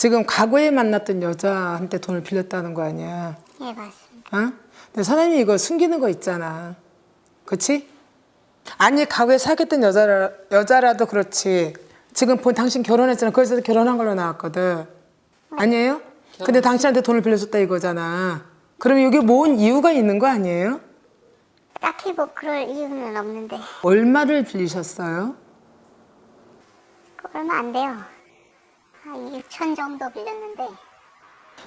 지금 과거에 만났던 여자한테 돈을 빌렸다는 거 아니야? 예, 맞습니다. 어? 근데 사장님이 이거 숨기는 거 있잖아. 그치? 아니, 과거에 사귀었던 여자라, 여자라도 그렇지. 지금 본 당신 결혼했잖아. 거기서 결혼한 걸로 나왔거든. 아니에요? 근데 당신한테 돈을 빌려줬다 이거잖아. 그럼 여기 모은 이유가 있는 거 아니에요? 딱히 뭐 그럴 이유는 없는데 얼마를 빌리셨어요? 얼마 안 돼요. 한 6천 정도 빌렸는데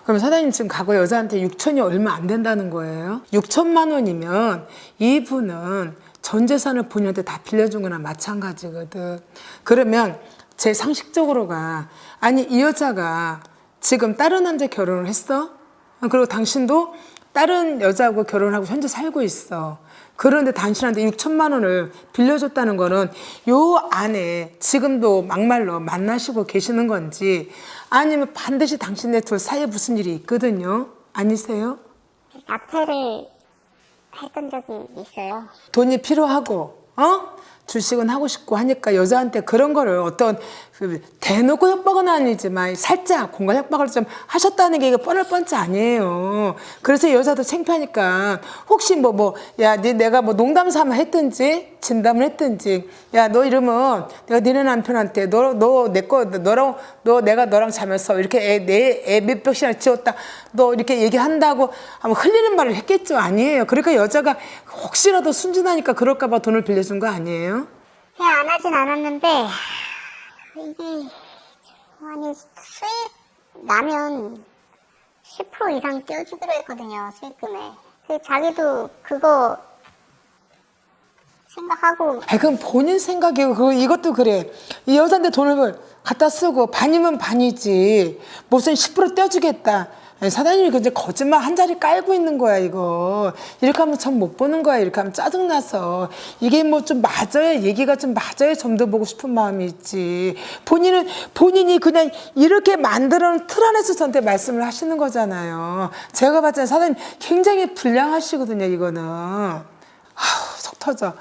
그럼 사장님 지금 과거 여자한테 6천이 얼마 안 된다는 거예요? 6천만 원이면 이분은 전 재산을 본인한테 다 빌려준 거나 마찬가지거든. 그러면 제 상식적으로가 아니 이 여자가 지금 다른 남자 결혼을 했어? 그리고 당신도 다른 여자하고 결혼하고 현재 살고 있어. 그런데 당신한테 6천만 원을 빌려줬다는 거는 요 안에 지금도 막말로 만나시고 계시는 건지 아니면 반드시 당신네 둘 사이에 무슨 일이 있거든요. 아니세요? 납태를 했던 적이 있어요. 돈이 필요하고 어 주식은 하고 싶고 하니까 여자한테 그런 거를 어떤 그 대놓고 협박은 아니지만 살짝 공간 협박을 좀 하셨다는 게 이게 뻔할 뻔치 아니에요. 그래서 여자도 창피하니까 혹시 뭐 뭐야네 내가 뭐 농담 삼아 했든지 진담을 했든지 야 너 이러면 내가 니네 남편한테 너 너 내 거 너랑 너 내가 너랑 자면서 이렇게 애내애 몇백 시간을 지웠다 너 이렇게 얘기한다고 아마 흘리는 말을 했겠죠 아니에요. 그러니까 여자가 혹시라도 순진하니까 그럴까봐 돈을 빌려준 거 아니에요? 안 하진 않았는데 이게 아니 수익 나면 10% 이상 떼어주기로 했거든요 수익금에. 자기도 그거 생각하고 아 그럼 본인 생각이고 그 이것도 그래. 이 여자한테 돈을 갖다 쓰고 반이면 반이지. 무슨 10% 떼어주겠다. 사장님이 그 이제 거짓말 한 자리 깔고 있는 거야 이거. 이렇게 하면 참 못 보는 거야. 이렇게 하면 짜증 나서 이게 뭐 좀 맞아야 얘기가 좀 맞아야 점도 보고 싶은 마음이 있지. 본인은 본인이 그냥 이렇게 만들어 놓은 틀 안에서 저한테 말씀을 하시는 거잖아요. 제가 봤을 때 사장님 굉장히 불량하시거든요 이거는. 아우 속 터져.